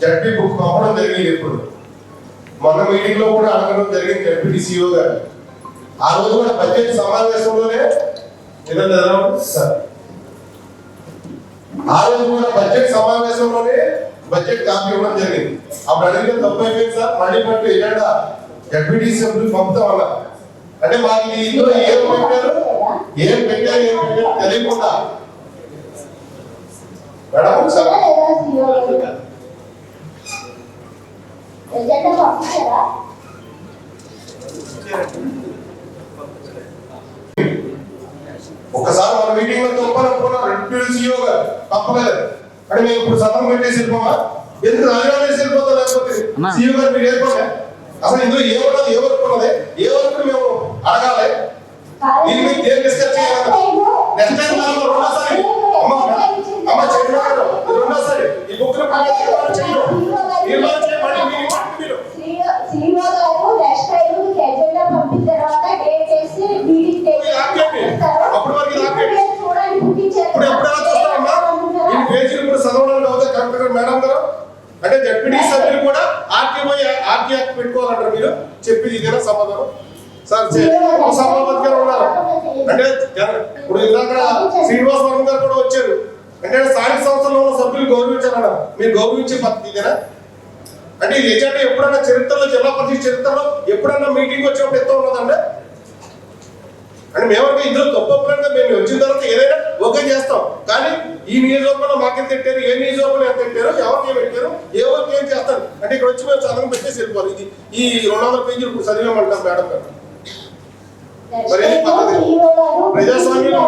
ZP book పంపడం జరిగింది ఇప్పుడు. మొన్న మీటింగ్లో కూడా అడగడం జరిగింది జడ్పీ సిఇఓ గారు ఆ రోజు కూడా బడ్జెట్ సమావేశంలోనే సార్. ఆ రోజు కూడా బడ్జెట్ సమావేశంలోనే బడ్జెట్ కాపీ ఇవ్వడం జరిగింది. అప్పుడు అడిగితే తప్పు అయిపోయింది సార్. మళ్ళీ పట్టు ఎజెండా సభ్యులు పంపుతాం అంటే మాకు ఇందులో ఏం పెట్టారు? ఏం పెట్టారు? ఏం పెట్టారు? తెలియకుండా. మేడం ఒకసారి ఎజెండా పంపించారా ఒకసారి మన మీటింగ్లో తప్పనుకున్నా రెండు సీఓ గారు. తప్పలేదు. అంటే మేము ఇప్పుడు సతం పెట్టేసి వెళ్ళిపోమా? ఎందుకు రాజీనామా చేసి వెళ్ళిపోతాం లేకపోతే. సీఓ గారు మీరు అసలు ఇందులో ఏ యాక్ట్ పెట్టుకోవాలంటారు మీరు? చెప్పింది ఇదేనా సమాధానం? సార్ సభాపతి గారు ఉన్నారు. అంటే ఇప్పుడు ఇందాక శ్రీనివాస్ వర్మ గారు కూడా వచ్చారు. అంటే స్థానిక సంస్థల్లో ఉన్న సభ్యులు గౌరవించాలన్నారు మీరు గౌరవించే పద్ధతి ఇదేనా? అంటే ఇది ఎజెండా ఎప్పుడైనా చరిత్రలో జిల్లా పరిషత్ చరిత్రలో ఎప్పుడైనా మీటింగ్ వచ్చినప్పుడు ఎంత ఉన్నదండి? అంటే మేమంటే ఇందులో తప్పకుండా మేము వచ్చిన తర్వాత ఏదైనా ఓకే చేస్తాం. కానీ ఈ నియోజకవర్గంలో మాకేం తిట్టారు? ఏ నియోజకవర్గంలో ఎంత తిట్టారు ఎవరికి ఏం పెట్టారు ఏ వర్క్ ఏం చేస్తారు? అంటే ఇక్కడ వచ్చి మేము చదవం పెట్టేసి వెళ్ళిపోవాలి. ఇది ఈ రెండు వందల పేజీలు ఇప్పుడు చదివేమంటారు మేడం గారు. మరి. ప్రజాస్వామ్యంలో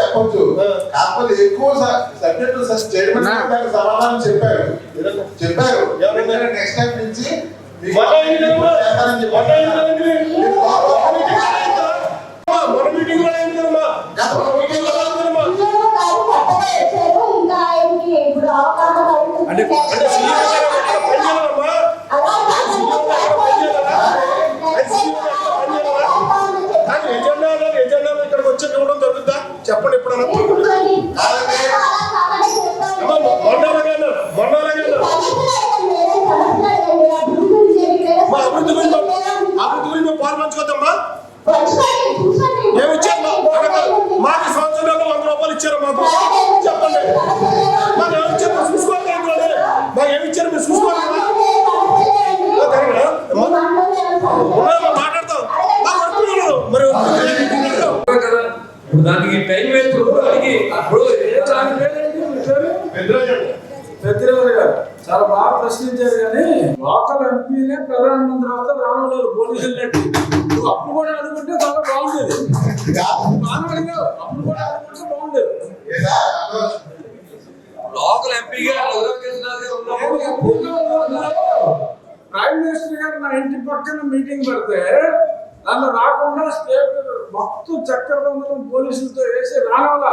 చెప్పొచ్చు. కాకపోతే ఎక్కువ సబ్జెక్టు చైర్మన్ గారు సమాధానం చెప్పారు. చెప్పారు? నెక్స్ట్ టైం నుంచి మీకు చెప్పండి ఎప్పుడన్నా? దానికి టైం వేస్ట్ అడిగి గారు చాలా బాగా ప్రశ్నించారు కానీ లోకల్ ఎంపీనే ప్రధానమంత్రి అవుతా రామలేదు పోలీసులు నెట్టి నువ్వు అప్పుడు కూడా అనుకుంటే చాలా బాగుండేది. అప్పుడు కూడా అనుకుంటే బాగుండేది. లోకల్ ఎంపీగా ప్రైమ్ మినిస్టర్ గారు నా ఇంటి పక్కన మీటింగ్ పెడితే నన్ను రాకుండా స్టేట్ మొత్తం చక్కెర పోలీసులతో వేసి రావాలా?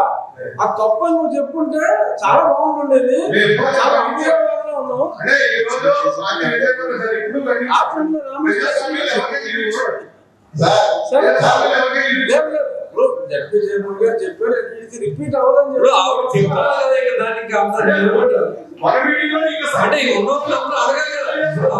ఆ తప్పని నువ్వు చెప్పుంటే చాలా బాగుండేది చాలా అభియోగంగా ఉన్నావు చెప్పారు గారు. ఇది రిపీట్ అవ్వదని ఆవిడ దానికి అంటే అడగాలి కదా.